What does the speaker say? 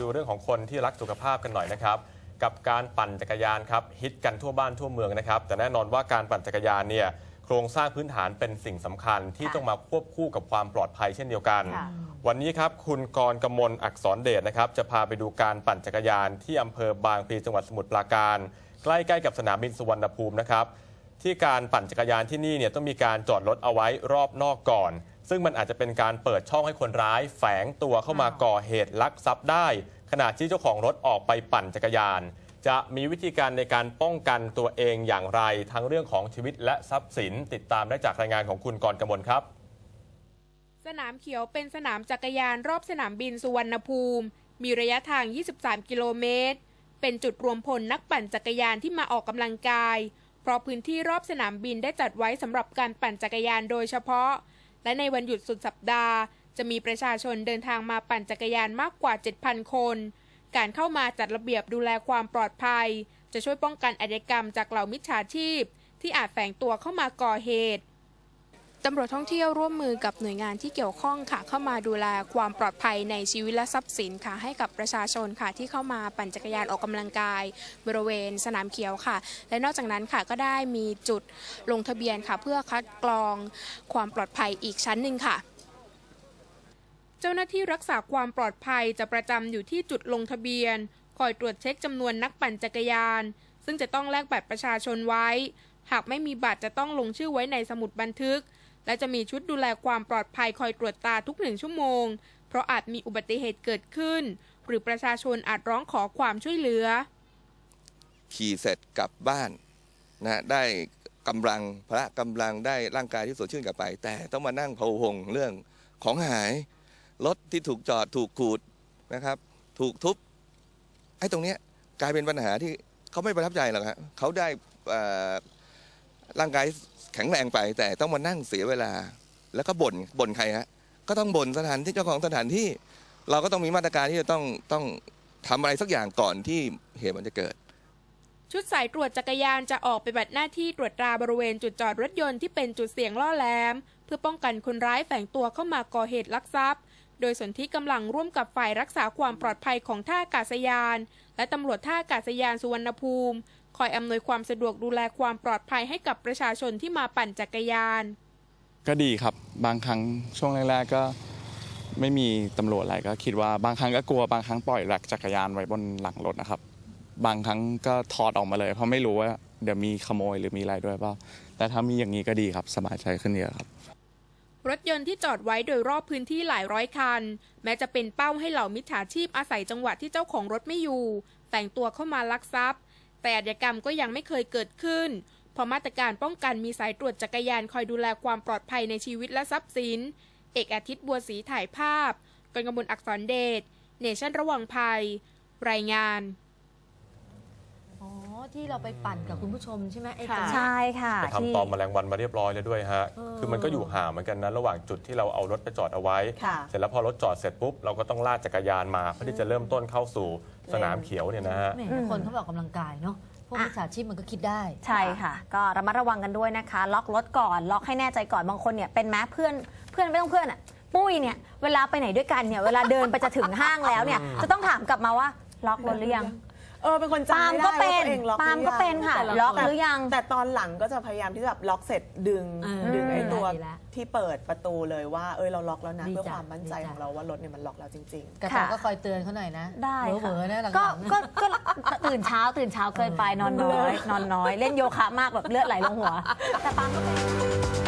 ดูเรื่องของคนที่รักสุขภาพกันหน่อยนะครับ กับการปั่นจักรยานครับฮิตกันทั่วบ้านทั่วเมืองนะครับ แต่แน่นอนว่าการปั่นจักรยานเนี่ยโครงสร้างพื้นฐานเป็นสิ่งสำคัญที่ค่ะต้องมาควบคู่กับความปลอดภัยเช่นเดียวกันค่ะวันนี้ครับคุณกรกมลอักษรเดชนะครับจะพาไปดูการปั่นจักรยานที่อำเภอบางพลีจังหวัดสมุทรปราการ ใกล้ๆกับสนามบินสุวรรณภูมินะครับที่การปั่นจักรยานที่นี่เนี่ยต้องมีการจอดรถเอาไว้รอบนอกก่อน ซึ่งมันอาจจะเป็นการเปิดช่องให้คนร้าย แฝงตัวเข้ามาก่อเหตุลักทรัพย์ได้ ขณะที่เจ้าของรถออกไปปั่นจักรยาน จะมีวิธีการในการป้องกันตัวเองอย่างไร ทั้งเรื่องของชีวิตและทรัพย์สิน ติดตามได้จากรายงานของคุณกรกมลครับ สนามเขียวเป็นสนามจักรยานรอบสนามบินสุวรรณภูมิ มีระยะทาง 23 กิโลเมตร เป็นจุดรวมพลนักปั่นจักรยานที่มาออกกำลังกาย เพราะพื้นที่รอบสนามบินได้จัดไว้สำหรับการปั่นจักรยานโดยเฉพาะ และในวันหยุดสุดสัปดาห์ จะมีประชาชนเดินทางมาปั่นจักรยานมากกว่า 7,000 คน การเข้ามาจัดระเบียบดูแลความปลอดภัย จะช่วยป้องกันอาชญากรรมจากเหล่ามิจฉาชีพ ที่อาจแฝงตัวเข้ามาก่อเหตุ ตำรวจท่องเที่ยวร่วมมือกับหน่วยงานที่เกี่ยวข้องค่ะ เข้ามาดูแลความปลอดภัยในชีวิตและทรัพย์สินค่ะ ให้กับประชาชนค่ะ ที่เข้ามาปั่นจักรยานออกกำลังกาย บริเวณสนามเขียวค่ะ และนอกจากนั้นค่ะก็ได้มีจุดลงทะเบียนค่ะ เพื่อคัดกรองความปลอดภัยอีกชั้นหนึ่งค่ะเจ้าหน้าที่รักษาความปลอดภัยจะประจำอยู่ที่จุดลงทะเบียน คอยตรวจเช็คจำนวนนักปั่นจักรยาน ซึ่งจะต้องแลกบัตรประชาชนไว้ หากไม่มีบัตรจะต้องลงชื่อไว้ในสมุดบันทึก และจะมีชุดดูแลความปลอดภัยคอยตรวจตาทุกหนึ่งชั่วโมง เพราะอาจมีอุบัติเหตุเกิดขึ้น หรือประชาชนอาจร้องขอความช่วยเหลือ ขี่เสร็จกลับบ้านนะได้กำลังพละกำลังได้ร่างกายที่สดชื่นกลับไป แต่ต้องมานั่งพะวงเรื่องของหายรถที่ถูกจอดถูกขูดนะครับ ถูกทุบไอ้ตรงเนี้ยกลายเป็นปัญหาที่เขาไม่ประทับใจหรอกฮะเขาได้ร่างกาย แข็งแรงไปแต่ต้องมานั่งเสียเวลา แล้วก็บ่นบ่นใครฮะก็ต้องบ่นสถานที่เจ้าของสถานที่ เราก็ต้องมีมาตรการที่จะต้องต้องทำอะไรสักอย่างก่อนที่เหตุมันจะเกิด ชุดสายตรวจจักรยานจะออกไปปฏิบัติหน้าที่ตรวจตราบริเวณจุดจอดรถยนต์ที่เป็นจุดเสี่ยงล่อแหลม เพื่อป้องกันคนร้ายแฝงตัวเข้ามาก่อเหตุลักทรัพย์ โดยสนที่กำลังร่วมกับฝ่ายรักษาความปลอดภัยของท่าอากาศยาน และตำรวจท่าอากาศยานสุวรรณภูมิ คอยอำนวยความสะดวกดูแลความปลอดภัยให้กับประชาชนที่มาปั่นจักรยาน ก็ดีครับ บางครั้งช่วงแรกๆก็ไม่มีตำรวจอะไรก็คิดว่าบางครั้งก็กลัวบางครั้งปล่อยแหลกจักรยานไว้บนหลังรถนะครับ บางครั้งก็ถอดออกมาเลย เพราะไม่รู้ว่าเดี๋ยวมีขโมยหรือมีอะไรด้วยเปล่าแต่ถ้ามีอย่างนี้ก็ดีครับสบายใจขึ้นเยอะครับรถยนต์ที่จอดไว้โดยรอบพื้นที่หลายร้อยคัน แม้จะเป็นเป้าให้เหล่ามิจฉาชีพอาศัยจังหวะที่เจ้าของรถไม่อยู่ แต่งตัวเข้ามาลักทรัพย์ แต่อาชญากรรมก็ยังไม่เคยเกิดขึ้น เพราะมาตรการป้องกันมีสายตรวจจักรยานคอยดูแลความปลอดภัยในชีวิตและทรัพย์สิน เอกอาทิตย์บัวศรีถ่ายภาพกนกมลอักษรเดชเนชั่นระวังภัย รายงาน ที่เราไปปั่นกับคุณผู้ชมใช่ไหมไอ้ตรค่ะงใช่ค่ะไปที่ ทำตอมแมลงวันมาเรียบร้อยแล้วด้วยฮะ เออ คือมันก็อยู่ห่างเหมือนกันนะระหว่างจุดที่เราเอารถไปจอดเอาไว้ ค่ะ เสร็จแล้วพอรถจอดเสร็จปุ๊บเราก็ต้องลากจักรยานมา เพื่อที่จะเริ่มต้นเข้าสู่สนามเขียวเนี่ยนะฮะ แหมคนเขาไปออกกำลังกายเนาะพวกอะมิจฉาชีพมันก็คิดได้ ใช่ค่ะ ก็ระมัดระวังกันด้วยนะคะ ล็อกรถก่อน ล็อกให้แน่ใจก่อน บางคนเนี่ยเป็นแม้เพื่อน เพื่อนไม่ต้องเพื่อนอะ ปุ้ยเนี่ย เวลาไปไหนด้วยกันเนี่ย เวลาเดินไปจะถึงห้างแล้วเนี่ย จะต้องถามกลับมาว่า ล็อกรถหรือยังเออเป็นคนปาจำล์มไม่ก็ได้เป็นว่าตัวเองล็อกปาล์มหรือก็ยังเป็นค่ะแต่ละล็อกแต่หรือยังแต่ตอนหลังก็จะพยายามที่จะแบบล็อกเสร็จดึงเออดึงไอ้ตัวดีละที่เปิดประตูเลยว่าเออเราล็อกแล้วนะดีเพื่อจ้ะความมั่นใจดีจ้ะของเราว่ารถเนี่ยมันล็อกแล้วจริงกระค่ะต่ายก็คอยเตือนเขาหน่อยนะได้เผลค่ะอๆนะหลังก็ๆก็ก็ตื่นเช้าตื่นเช้าเกินไปนอนน้อย นอนน้อย เล่นโยคะมากแบบเลือดไหลลงหัว แต่ปาล์มก็เป็น